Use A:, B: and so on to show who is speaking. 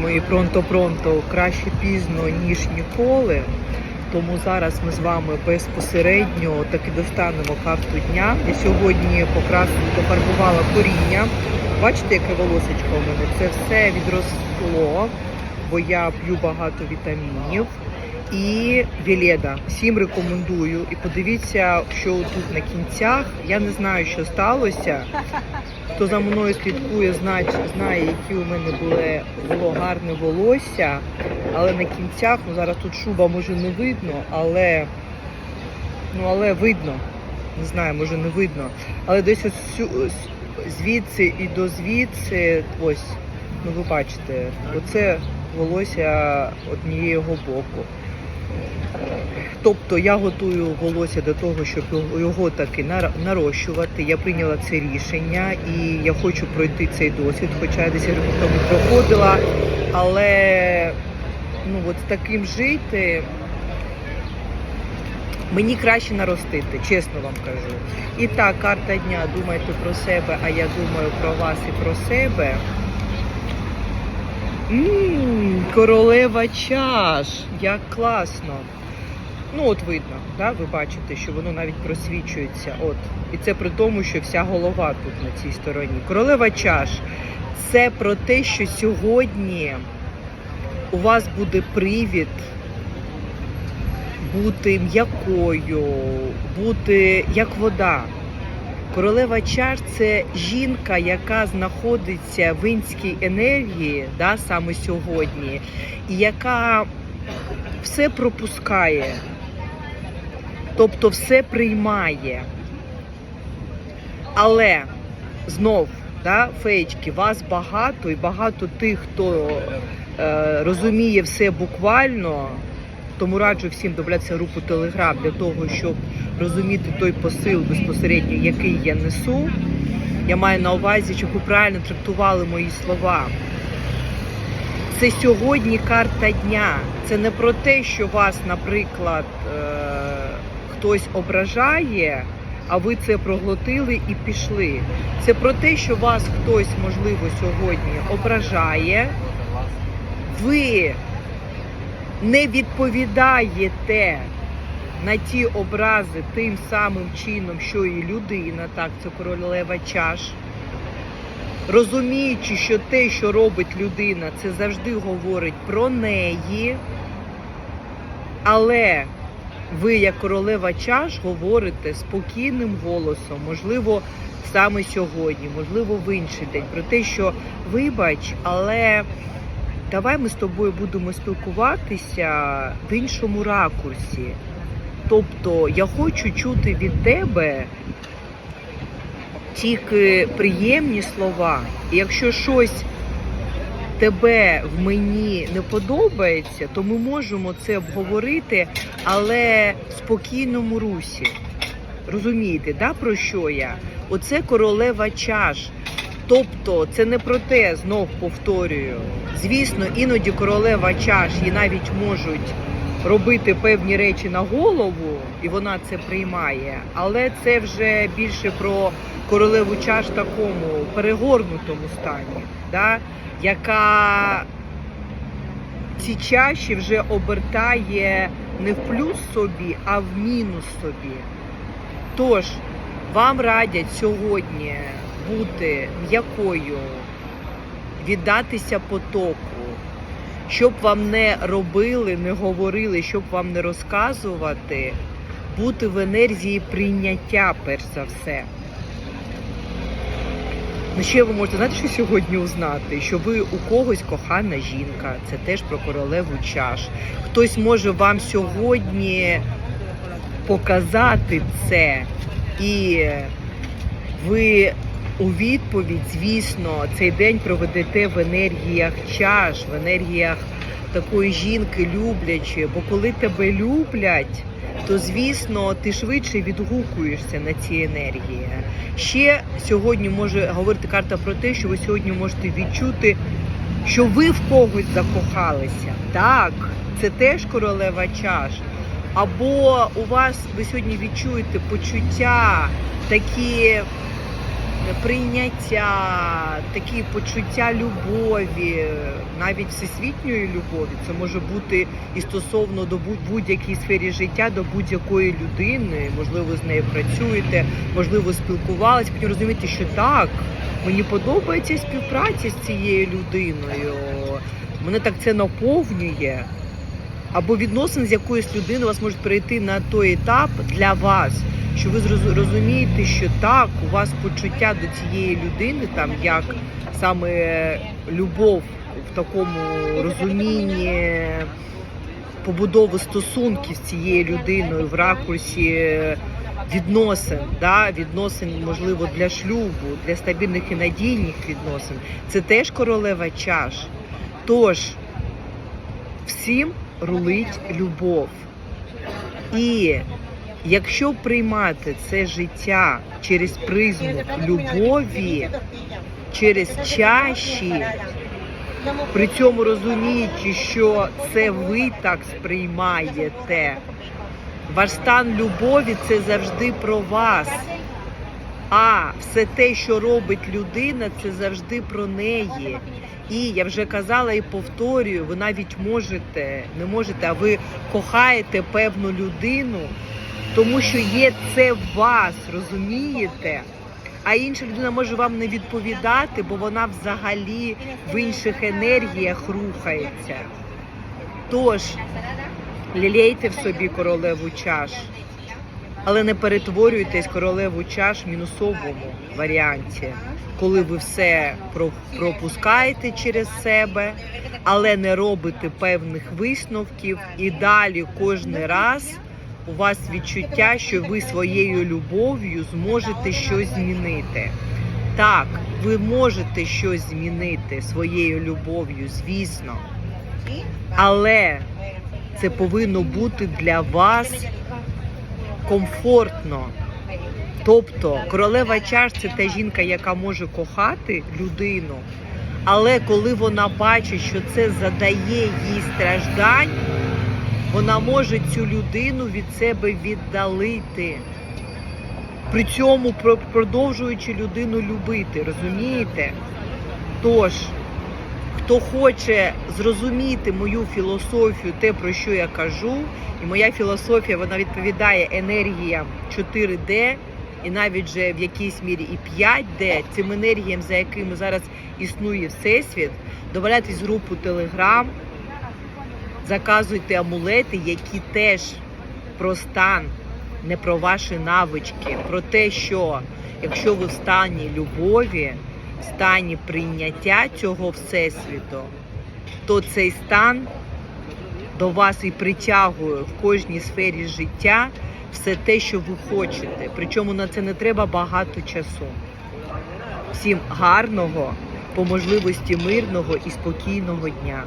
A: мої пронто-пронто краще пізно, ніж ніколи. Тому зараз ми з вами безпосередньо таки достанемо карту дня. Я сьогодні покрасила, пофарбувала коріння. Бачите, яке волосечко у мене? Це все відросло, бо я п'ю багато вітамінів. І Віледа. Всім рекомендую. І подивіться, що тут на кінцях. Я не знаю, що сталося. Хто за мною слідкує, знає, знає, які у мене були, було гарне волосся. Але на кінцях, ну зараз тут шуба може не видно, але ну але видно. Не знаю, може не видно. Але десь ось звідси і до звідси, ось, ну ви бачите, оце волосся однієго боку. Тобто я готую волосся до того, щоб його- таки нар- нарощувати. Я прийняла це рішення і я хочу пройти цей досвід, хоча я 10 років тому проходила, але ну от з таким жити. Мені краще наростити, чесно вам кажу. І так, карта дня, думайте про себе, а я думаю про вас і про себе. Ммм, королева чаш, як класно. Ну, от видно, да? ви бачите, що воно навіть просвічується. От. І це при тому, що вся голова тут на цій стороні. Королева чаш це про те, що сьогодні у вас буде привід бути м'якою, бути як вода. Королева чаш це жінка, яка знаходиться в інській енергії, да, саме сьогодні, і яка все пропускає, тобто все приймає. Але знов, да, феєчки, вас багато і багато тих, хто е, розуміє все буквально. Тому раджу всім додатися групу Телеграм для того, щоб розуміти той посил безпосередньо, який я несу. Я маю на увазі, щоб ви правильно трактували мої слова. Це сьогодні карта дня. Це не про те, що вас, наприклад, е, хтось ображає, а ви це проглотили і пішли. Це про те, що вас хтось, можливо, сьогодні ображає. Ви не відповідаєте на ті образи тим самим чином, що і людина, так, це королева чаш. Розуміючи, що те, що робить людина, це завжди говорить про неї. Але ви, як королева чаш, говорите спокійним голосом, можливо, саме сьогодні, можливо, в інший день, про те, що вибач, але давай ми з тобою будемо спілкуватися в іншому ракурсі. Тобто я хочу чути від тебе тільки приємні слова. І якщо щось тебе в мені не подобається, то ми можемо це обговорити, але в спокійному русі. Розумієте, да, про що я? Оце королева чаш. Тобто це не про те, знов повторюю. Звісно, іноді королева чаш її навіть можуть робити певні речі на голову, і вона це приймає. Але це вже більше про королеву чаш такому перегорнутому стані, да? яка ці чаші вже обертає не в плюс собі, а в мінус собі. Тож вам радять сьогодні бути м'якою, віддатися потоку, щоб вам не робили, не говорили, щоб вам не розказувати, бути в енергії прийняття, перш за все. Ну, ще ви можете знаєте, що сьогодні узнати, що ви у когось кохана жінка, це теж про королеву чаш. Хтось може вам сьогодні показати це, і ви у відповідь, звісно, цей день проведете в енергіях чаш, в енергіях такої жінки люблячої. Бо коли тебе люблять, то звісно ти швидше відгукуєшся на ці енергії. Ще сьогодні може говорити карта про те, що ви сьогодні можете відчути, що ви в когось закохалися. Так, це теж королева чаш. Або у вас ви сьогодні відчуєте почуття такі прийняття, такі почуття любові, навіть всесвітньої любові. Це може бути і стосовно до будь- будь-якій сфері життя, до будь-якої людини. Можливо, з нею працюєте, можливо, спілкувалися. Потім розумієте, що так, мені подобається співпраця з цією людиною. Мене так це наповнює. Або відносин з якоюсь людиною вас можуть перейти на той етап для вас, що ви розумієте, що так, у вас почуття до цієї людини, там як саме любов в такому розумінні побудови стосунків з цією людиною в ракурсі відносин, да, відносин, можливо, для шлюбу, для стабільних і надійних відносин. Це теж королева чаш. Тож всім рулить любов. І якщо приймати це життя через призму любові, через чаші, при цьому розуміючи, що це ви так сприймаєте. Ваш стан любові це завжди про вас. А все те, що робить людина, це завжди про неї. І я вже казала і повторюю, ви навіть можете, не можете, а ви кохаєте певну людину, тому що є це вас, розумієте? А інша людина може вам не відповідати, бо вона взагалі в інших енергіях рухається. Тож, лілейте в собі королеву чаш, але не перетворюйтесь королеву чаш в мінусовому варіанті, коли ви все пропускаєте через себе, але не робите певних висновків, і далі кожен раз у вас відчуття, що ви своєю любов'ю зможете щось змінити. Так, ви можете щось змінити своєю любов'ю, звісно, але це повинно бути для вас комфортно. Тобто королева чаш це та жінка, яка може кохати людину, але коли вона бачить, що це задає їй страждань, вона може цю людину від себе віддалити. При цьому продовжуючи людину любити, розумієте? Тож, хто хоче зрозуміти мою філософію, те, про що я кажу, і моя філософія вона відповідає енергіям 4D і навіть же в якійсь мірі і 5D, цим енергіям, за якими зараз існує Всесвіт, добавляйтесь в групу Telegram, заказуйте амулети, які теж про стан, не про ваші навички, про те, що якщо ви в стані любові, в стані прийняття цього всесвіту, то цей стан до вас і притягує в кожній сфері життя все те, що ви хочете. Причому на це не треба багато часу. Всім гарного, по можливості мирного і спокійного дня.